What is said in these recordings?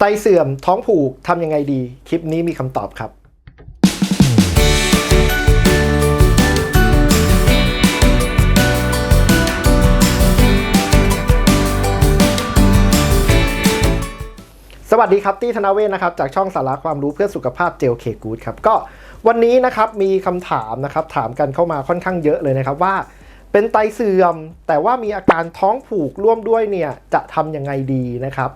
ไตเสื่อมท้องผูกทำยังไงดี คลิปนี้มีคำตอบครับ สวัสดีครับตี้ธนาเวศนะครับ จากช่องสาระความรู้เพื่อสุขภาพเจลเคกูดครับก็วันนี้นะครับมีคำถามนะครับถามกันเข้ามาค่อนข้างเยอะเลยนะครับว่าเป็นไตเสื่อมแต่ว่ามีอาการท้องผูกร่วมด้วยเนี่ยจะทำยังไงดีนะครับ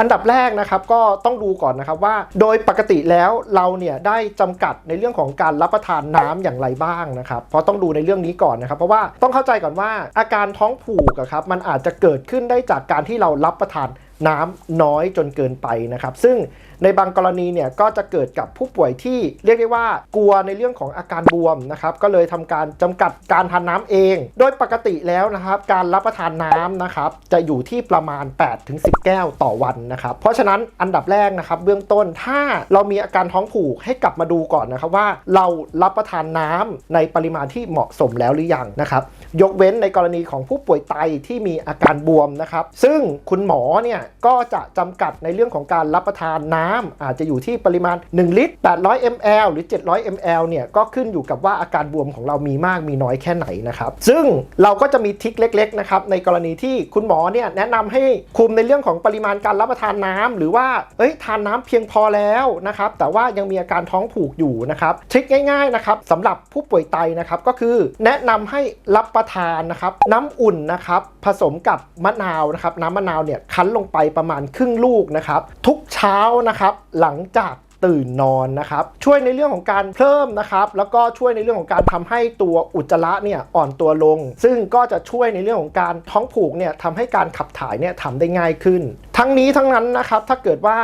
อันดับแรกนะครับก็ต้องดูก่อนนะครับว่า โดยปกติแล้วเราเนี่ยได้จำกัดในเรื่องของการรับประทานน้ำอย่างไรบ้างนะครับเพราะต้องดูในเรื่องนี้ก่อนนะครับ เพราะว่าต้องเข้าใจก่อนว่าอาการท้องผูกครับมันอาจจะเกิดขึ้นได้จากการที่เรารับประทาน น้ำน้อยจนเกินไปนะครับ ซึ่งในบางกรณีเนี่ยก็จะเกิดกับผู้ป่วยที่เรียกได้ว่ากลัวในเรื่องของอาการบวมนะครับก็เลยทำการจำกัดการทานน้ำเอง โดยปกติแล้วนะครับ การรับประทานน้ำนะครับจะอยู่ที่ประมาณ 8-10 แก้วต่อวันนะครับเพราะฉะนั้นอันดับแรกนะครับ เบื้องต้นถ้าเรามีอาการท้องผูกให้กลับมาดูก่อนนะครับว่าเรารับประทานน้ำในปริมาณที่เหมาะสมแล้วหรือยังนะครับยกเว้นในกรณีของผู้ป่วยไตที่มีอาการบวมนะครับ ซึ่งคุณหมอเนี่ยก็จะจำกัดในเรื่องของการรับประทานน้ำอาจจะอยู่ที่ปริมาณ 1 ลิตร 800 ml หรือ 700 ml เนี่ยก็ขึ้นอยู่กับว่าอาการบวมของเรามีมากมีน้อยแค่ไหนนะครับซึ่งเราก็จะมีทิคเล็กๆนะครับในกรณีที่คุณหมอเนี่ยแนะนำให้คุมในเรื่องของปริมาณการรับประทานน้ำหรือว่าเอ้ยทานน้ำเพียงพอแล้วนะครับแต่ว่ายังมีอาการท้องผูกอยู่นะครับทริคง่ายๆนะครับสำหรับผู้ป่วยไตนะครับก็คือแนะนำให้รับประทานนะครับน้ำอุ่นนะครับผสมกับมะนาวนะครับน้ำมะนาวเนี่ยคั้นลงไปประมาณครึ่งลูกนะครับ ทุกเช้านะครับหลังจากตื่นนอนนะครับช่วยในเรื่องของการเพิ่มนะครับ แล้วก็ช่วยในเรื่องของการทำให้ตัวอุจจาระเนี่ยอ่อนตัวลง ซึ่งก็จะช่วยในเรื่องของการท้องผูกเนี่ยทำให้การขับถ่ายเนี่ยทำได้ง่ายขึ้น ทั้งนี้ทั้งนั้นนะครับถ้าเกิดว่า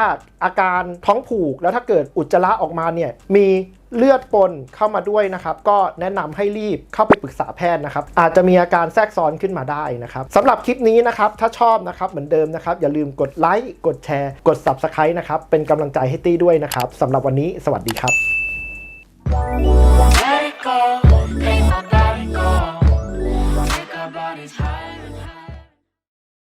อาการท้องผูกแล้วถ้าเกิดอุจจาระออกมาเนี่ยมี เลือดปนเข้ามาด้วยนะครับ ก็แนะนำให้รีบเข้าไปปรึกษาแพทย์นะครับ อาจจะมีอาการแทรกซ้อนขึ้นมาได้นะครับสำหรับคลิปนี้นะครับ ถ้าชอบนะครับเหมือนเดิมนะครับ อย่าลืมกดไลค์กดแชร์ กด Subscribe นะครับ เป็นกำลังใจให้ตี้ด้วยนะครับสำหรับวันนี้ สวัสดีครับ Let it go.